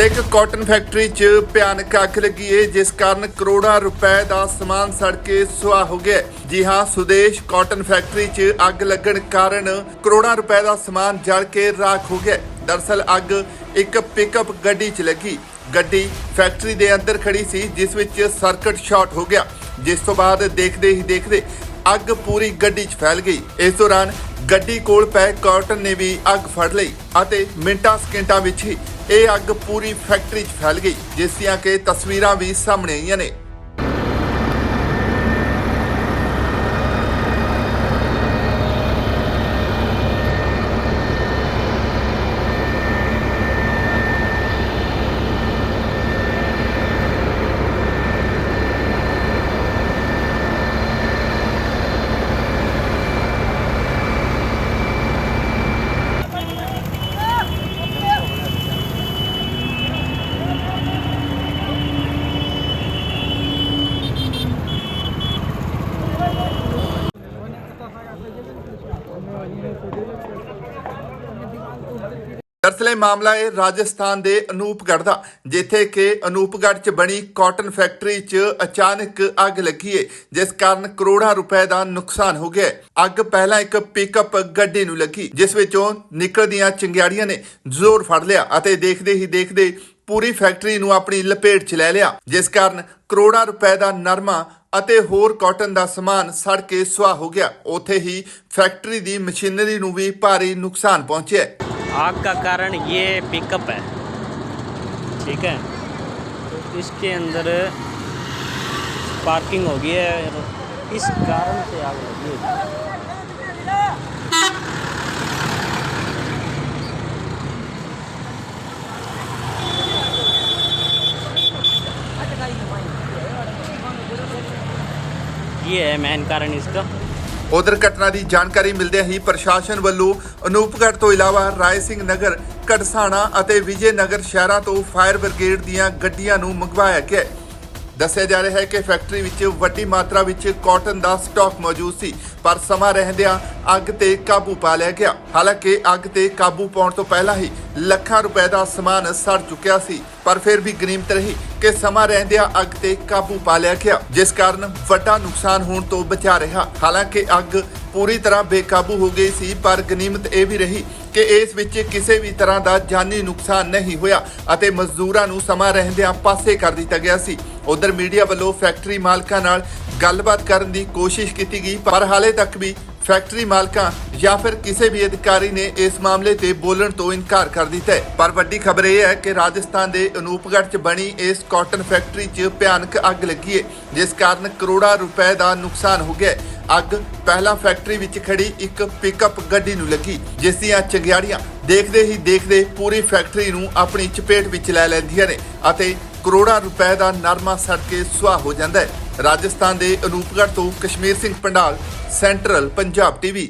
Tech cotton factory 'ਚ ਭਿਆਨਕ ਅੱਗ ਲੱਗੀ ਏ, ਜਿਸ ਕਾਰਨ ਕਰੋੜਾਂ ਰੁਪਏ ਦਾ ਸਮਾਨ ਸੜ ਕੇ ਸੁਆਹ ਹੋ ਗਿਆ ਜੀ ਹਾਂ, ਸੁਦੇਸ਼, ਕਾਟਨ ਫੈਕਟਰੀ 'ਚ ਅੱਗ ਲੱਗਣ ਕਾਰਨ ਕਰੋੜਾਂ ਰੁਪਏ ਦਾ ਸਮਾਨ ਜਲ ਕੇ ਰਾਖ ਹੋ ਗਿਆ ਦਰਸਲ ਅੱਗ ਇੱਕ ਪਿਕਅਪ ਗੱਡੀ 'ਚ ਲੱਗੀ। ਗੱਡੀ ਫੈਕਟਰੀ ਦੇ ਅੰਦਰ ਖੜੀ ਸੀ, ਜਿਸ ਵਿੱਚ ਸਰਕਟ ਸ਼ਾਰਟ ਹੋ ਗਿਆ। ਜਿਸ ਤੋਂ ਬਾਅਦ ਦੇਖਦੇ ਹੀ ਦੇਖਦੇ ਅੱਗ ਪੂਰੀ ਗੱਡੀ 'ਚ ਫੈਲ ਗਈ। ਇਸ ਦੌਰਾਨ ਗੱਡੀ ਕੋਲ ਪਏ ਕਾਟਨ ਨੇ ਵੀ ਅੱਗ ਫੜ ਲਈ ਅਤੇ ਮਿੰਟਾਂ ਸਕਿੰਟਾਂ ਵਿੱਚ ਹੀ ਇਹ ਅੱਗ ਪੂਰੀ ਫੈਕਟਰੀ 'ਚ ਫੈਲ ਗਈ। ਜਿਸ ਦੀਆਂ ਕਿ ਤਸਵੀਰਾਂ ਵੀ ਸਾਹਮਣੇ ਆਈਆਂ ਨੇ। ਦਰਅਸਲ ਮਾਮਲਾ ਹੈ ਰਾਜਸਥਾਨ ਦੇ ਅਨੂਪਗੜ੍ਹ ਦਾ। ਜਿੱਥੇ ਕਿ ਅਨੂਪਗੜ੍ਹ 'ਚ ਬਣੀ ਕਾਟਨ ਫੈਕਟਰੀ 'ਚ ਅਚਾਨਕ ਅੱਗ ਲੱਗੀ ਹੈ ਜਿਸ ਕਾਰਨ ਕਰੋੜਾਂ ਰੁਪਏ ਦਾ ਨੁਕਸਾਨ ਹੋ ਗਿਆ ਅੱਗ ਪਹਿਲਾਂ ਇੱਕ ਪਿਕਅਪ ਗੱਡੀ ਨੂੰ ਲੱਗੀ, ਜਿਸ ਵਿੱਚੋਂ ਨਿਕਲਦੀਆਂ ਚਿੰਗਾੜੀਆਂ ਨੇ ਜ਼ੋਰ ਫੜ ਲਿਆ ਅਤੇ ਦੇਖਦੇ ਹੀ ਦੇਖਦੇ ਪੂਰੀ ਫੈਕਟਰੀ ਨੂੰ ਆਪਣੀ ਲਪੇਟ 'ਚ ਲੈ ਲਿਆ, ਜਿਸ ਕਾਰਨ ਕਰੋੜਾਂ ਰੁਪਏ ਦਾ ਨਰਮਾ ਅਤੇ ਹੋਰ ਕਾਟਨ ਦਾ ਸਮਾਨ ਸੜ ਕੇ ਸੁਆਹ ਹੋ ਗਿਆ। ਉੱਥੇ ਹੀ ਫੈਕਟਰੀ ਦੀ ਮਸ਼ੀਨਰੀ ਨੂੰ ਵੀ ਭਾਰੀ ਨੁਕਸਾਨ ਪਹੁੰਚਿਆ आग का कारण ये पिकअप है। ठीक है? तो इसके अंदर पार्किंग हो गई है इस कारण से आग लगी ये है मेन कारण इसका। ਉਧਰ ਘਟਨਾ ਦੀ ਜਾਣਕਾਰੀ ਮਿਲਦਿਆਂ ਹੀ ਪ੍ਰਸ਼ਾਸਨ ਵੱਲੋਂ ਅਨੂਪਗੜ੍ਹ ਤੋਂ ਇਲਾਵਾ ਰਾਏ ਸਿੰਘ ਨਗਰ ਕੜਸਾਣਾ ਅਤੇ ਵਿਜੇ ਨਗਰ ਸ਼ਹਿਰਾਂ ਤੋਂ ਫਾਇਰ ਬ੍ਰਿਗੇਡ ਦੀਆਂ ਗੱਡੀਆਂ ਨੂੰ ਮੰਗਵਾਇਆ ਗਿਆ ਦੱਸਿਆ ਜਾ ਰਿਹਾ ਹੈ ਕਿ ਫੈਕਟਰੀ ਵਿੱਚ ਵੱਡੀ ਮਾਤਰਾ ਵਿੱਚ ਕਾਟਨ ਦਾ ਸਟਾਕ ਮੌਜੂਦ ਸੀ, ਪਰ ਸਮਾਂ ਰਹਿੰਦਿਆਂ ਅੱਗ ਤੇ ਕਾਬੂ ਪਾ ਲਿਆ ਗਿਆ। ਹਾਲਾਂਕਿ ਅੱਗ ਤੇ ਕਾਬੂ ਪਾਉਣ ਤੋਂ ਪਹਿਲਾਂ ਹੀ ਲੱਖਾਂ ਰੁਪਏ ਦਾ ਸਮਾਨ ਸੜ ਚੁੱਕਿਆ ਸੀ, ਪਰ ਫਿਰ ਵੀ ਗਨੀਮਤ ਰਹੀ ਕਿ ਸਮਾਂ ਰਹਿੰਦਿਆਂ ਅੱਗ ਤੇ ਕਾਬੂ ਪਾ ਲਿਆ ਗਿਆ, ਜਿਸ ਕਾਰਨ ਵੱਡਾ ਨੁਕਸਾਨ ਹੋਣ ਤੋਂ ਬਚਾ ਰਿਹਾ। ਹਾਲਾਂਕਿ ਅੱਗ ਪੂਰੀ ਤਰ੍ਹਾਂ ਬੇਕਾਬੂ ਹੋ ਗਈ ਸੀ, ਪਰ ਗਨੀਮਤ ਇਹ ਵੀ ਰਹੀ ਕਿ ਇਸ ਵਿੱਚ ਕਿਸੇ ਵੀ ਤਰ੍ਹਾਂ ਦਾ ਜਾਨੀ ਨੁਕਸਾਨ ਨਹੀਂ ਹੋਇਆ ਅਤੇ ਮਜ਼ਦੂਰਾਂ ਨੂੰ ਸਮਾਂ ਰਹਿੰਦਿਆਂ ਪਾਸੇ ਕਰ ਦਿੱਤਾ ਗਿਆ ਸੀ। ਉਧਰ ਮੀਡੀਆ ਵੱਲੋਂ ਫੈਕਟਰੀ ਮਾਲਕਾਂ ਨਾਲ ਗੱਲਬਾਤ ਕਰਨ ਦੀ ਕੋਸ਼ਿਸ਼ ਕੀਤੀ ਗਈ, ਪਰ ਹਾਲੇ ਤੱਕ ਵੀ ਫੈਕਟਰੀ ਮਾਲਕਾਂ ਜਾਂ ਫਿਰ ਕਿਸੇ ਵੀ ਅਧਿਕਾਰੀ ਨੇ ਇਸ ਮਾਮਲੇ ਤੇ ਬੋਲਣ ਤੋਂ ਇਨਕਾਰ ਕਰ ਦਿੱਤਾ ਹੈ। ਪਰ ਵੱਡੀ ਖਬਰ ਇਹ ਹੈ ਕਿ ਰਾਜਸਥਾਨ ਦੇ ਅਨੂਪਗੜ੍ਹ 'ਚ ਬਣੀ ਇਸ ਕਾਟਨ ਫੈਕਟਰੀ 'ਚ ਭਿਆਨਕ ਅੱਗ ਲੱਗੀ ਹੈ, ਜਿਸ ਕਾਰਨ ਕਰੋੜਾਂ ਰੁਪਏ ਦਾ ਨੁਕਸਾਨ ਹੋ ਗਿਆ ਅੱਗ। ਪਹਿਲਾਂ ਫੈਕਟਰੀ ਵਿੱਚ ਖੜੀ ਇੱਕ ਪਿਕਅਪ ਗੱਡੀ ਨੂੰ ਲੱਗੀ। ਜਿਸ ਦੀਆਂ ਚੰਗਿਆੜੀਆਂ ਦੇਖਦੇ ਹੀ ਦੇਖਦੇ ਪੂਰੀ ਫੈਕਟਰੀ ਨੂੰ ਆਪਣੀ ਚਪੇਟ ਵਿੱਚ ਲੈ ਲੈਂਦੀਆਂ ਨੇ ਅਤੇ ਕਰੋੜਾਂ ਰੁਪਏ ਦਾ ਨਰਮਾ ਸੜ ਕੇ ਸੁਆਹ ਹੋ ਜਾਂਦਾ ਹੈ। ਰਾਜਸਥਾਨ ਦੇ ਅਨੂਪਗੜ੍ਹ ਤੋਂ ਕਸ਼ਮੀਰ ਸਿੰਘ ਪੰਡਾਲ, ਸੈਂਟਰਲ ਪੰਜਾਬ ਟੀਵੀ।